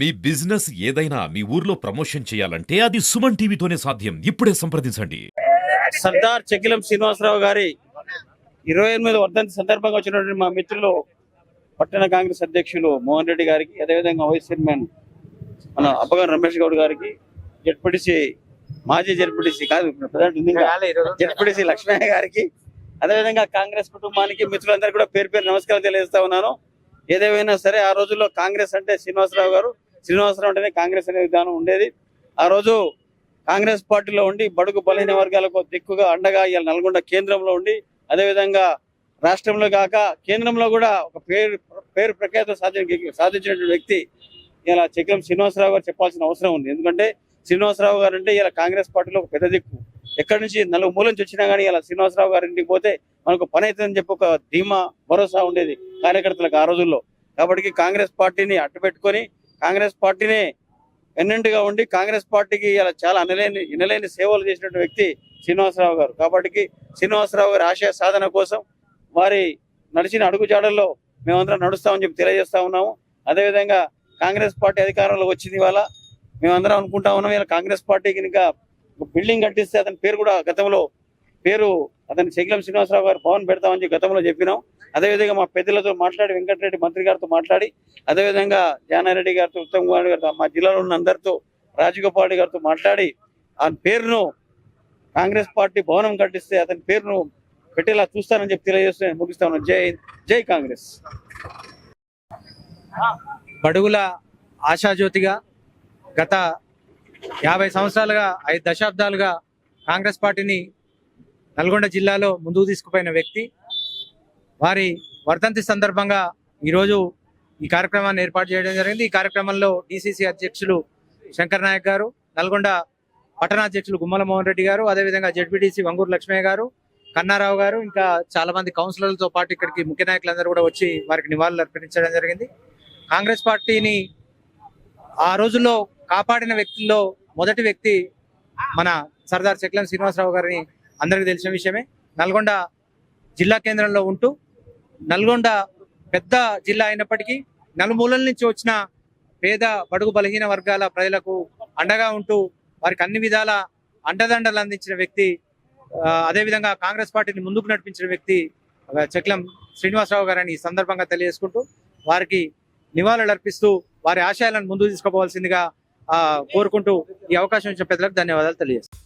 మీ business ఏదైనా మీ ఊర్లో promotion చేయాలంటే అది సుమన్ టీవీతోనే సాధ్యం. ఇప్పుడే సంప్రదించండి. సర్దార్ చెక్కిలం శ్రీనివాసరావు గారి ఇరవై ఎనిమిది వర్ధంతి సందర్భంగా వచ్చినటువంటి మా మిత్రులు పట్టణ కాంగ్రెస్ అధ్యక్షులు మోహన్ రెడ్డి గారికి అదేవిధంగా వైస్ చైర్మన్ మన అప్పగారు రమేష్ గౌడ్ గారికి జడ్పీటీసీ మాజీ జడ్పీటీసీ కాదు ప్రజెంట్ జడ్పీటీసీ లక్ష్మయ్య గారికి అదేవిధంగా కాంగ్రెస్ కుటుంబానికి మిత్రులందరూ కూడా పేరు పేరు నమస్కారం తెలియజేస్తా ఉన్నాను. ఏదేమైనా సరే ఆ రోజుల్లో కాంగ్రెస్ అంటే శ్రీనివాసరావు గారు శ్రీనివాసరావు అంటేనే కాంగ్రెస్ అనే విధానం ఉండేది. ఆ రోజు కాంగ్రెస్ పార్టీలో ఉండి బడుగు బలహీన వర్గాలకు దిక్కుగా అండగా ఇవాళ నల్గొండ కేంద్రంలో ఉండి అదేవిధంగా రాష్ట్రంలో కాక కేంద్రంలో కూడా ఒక పేరు పేరు ప్రఖ్యాత సాధి సాధించినటువంటి వ్యక్తి ఇలా చక్రం శ్రీనివాసరావు గారు చెప్పాల్సిన అవసరం ఉంది. ఎందుకంటే శ్రీనివాసరావు గారు అంటే ఇలా కాంగ్రెస్ పార్టీలో ఒక పెద్ద దిక్కు. ఎక్కడి నుంచి నలుగు మూల నుంచి వచ్చినా కానీ ఇలా శ్రీనివాసరావు గారి ఇంటికి పోతే మనకు పని అవుతుందని చెప్పి ఒక ధీమా భరోసా ఉండేది కార్యకర్తలకు ఆ రోజుల్లో. కాబట్టి కాంగ్రెస్ పార్టీని అడ్డుపెట్టుకొని కాంగ్రెస్ పార్టీని ఎన్నెంటుగా ఉండి కాంగ్రెస్ పార్టీకి ఇలా చాలా అనలేని ఇనలేని సేవలు చేసినటువంటి వ్యక్తి శ్రీనివాసరావు గారు. కాబట్టి శ్రీనివాసరావు గారి ఆశయ సాధన కోసం వారి నడిచిన అడుగుజాడల్లో మేమందరం నడుస్తామని చెప్పి తెలియజేస్తా ఉన్నాము. అదేవిధంగా కాంగ్రెస్ పార్టీ అధికారంలో వచ్చింది ఇవాళ మేమందరం అనుకుంటా ఉన్నాం ఇలా కాంగ్రెస్ పార్టీకి ఇంకా బిల్డింగ్ కట్టిస్తే అతని పేరు కూడా గతంలో పేరు అతని శకిలం శ్రీనివాసరావు గారు భవన్ పెడతామని గతంలో చెప్పినాం. అదేవిధంగా మా పెద్దలతో మాట్లాడి వెంకటరెడ్డి మంత్రి గారితో మాట్లాడి అదేవిధంగా జానారెడ్డి గారితో ఉత్తమ్ కుమార్ గారితో మా జిల్లాలో ఉన్న అందరితో రాజగోపాల్ రెడ్డి గారితో మాట్లాడి ఆ పేరును కాంగ్రెస్ పార్టీ భవనం కట్టిస్తే అతని పేరును పెట్టేలా చూస్తానని చెప్పి తెలియజేస్తూ ముగిస్తాను జై జై కాంగ్రెస్. బడుగుల ఆశాజ్యోతిగా గత యాభై సంవత్సరాలుగా ఐదు దశాబ్దాలుగా కాంగ్రెస్ పార్టీని నల్గొండ జిల్లాలో ముందుకు తీసుకుపోయిన వ్యక్తి వారి వర్ధంతి సందర్భంగా ఈరోజు ఈ కార్యక్రమాన్ని ఏర్పాటు చేయడం జరిగింది. ఈ కార్యక్రమంలో డిసిసి అధ్యక్షులు శంకర్ నాయక్ గారు నల్గొండ పట్టణాధ్యక్షులు గుమ్మల మోహన్ రెడ్డి గారు అదేవిధంగా జడ్పీటీసీ వంగూరు లక్ష్మయ్య గారు కన్నారావు గారు ఇంకా చాలా మంది కౌన్సిలర్లతో పాటు ఇక్కడికి ముఖ్య నాయకులందరూ కూడా వచ్చి వారికి నివాళులు అర్పించడం జరిగింది. కాంగ్రెస్ పార్టీని ఆ రోజుల్లో కాపాడిన వ్యక్తుల్లో మొదటి వ్యక్తి మన సర్దార్ చెక్లం శ్రీనివాసరావు గారిని అందరికీ తెలిసిన విషయమే. నల్గొండ జిల్లా కేంద్రంలో ఉంటూ నల్గొండ పెద్ద జిల్లా అయినప్పటికీ నలుమూలల నుంచి వచ్చిన పేద బడుగు బలహీన వర్గాల ప్రజలకు అండగా ఉంటూ వారికి అన్ని విధాల అండదండలు అందించిన వ్యక్తి అదేవిధంగా కాంగ్రెస్ పార్టీని ముందుకు నడిపించిన వ్యక్తి చెక్లం శ్రీనివాసరావు గారని ఈ సందర్భంగా తెలియజేసుకుంటూ వారికి నివాళులు అర్పిస్తూ వారి ఆశయాలను ముందుకు తీసుకోవాల్సిందిగా కోరుకుంటూ ఈ అవకాశం ఇచ్చిన పెద్దలకు ధన్యవాదాలు తెలియజేస్తాను